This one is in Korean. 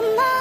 your mind